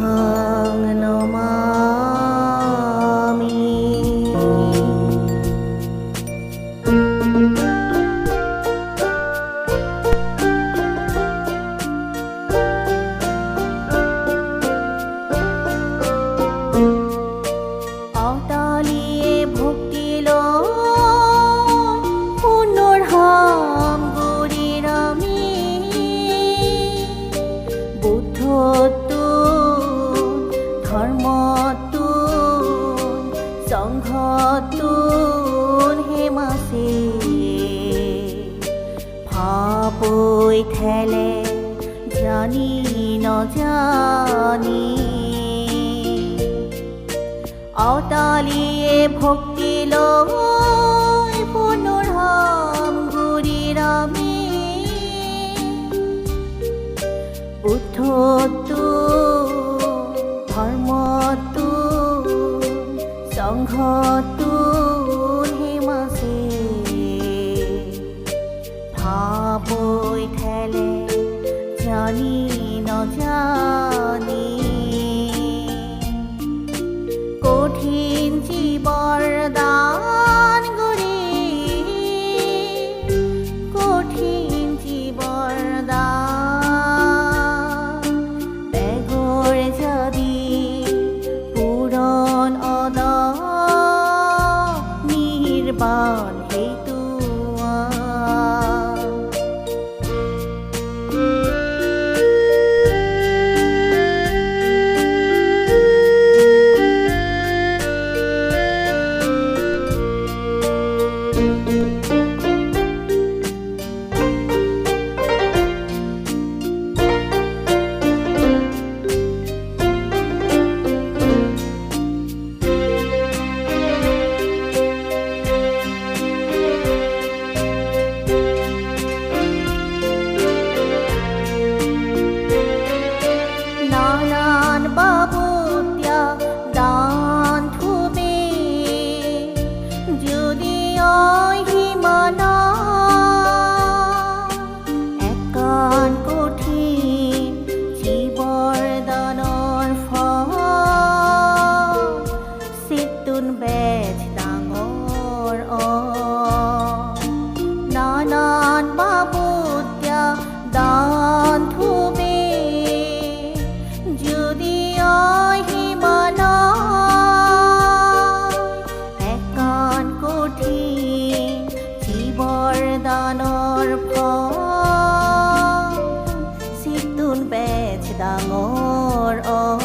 heart. জংঘতোন হে মাসে। ভাবই খেলে জানি নজানি অতালিয়ে ভক্তি লয় পুনরাম গুরি রামে বুদ্ধ সংঘ তু হেমাসে ঠেলে জানি ন ป้อน ডাঙৰ অ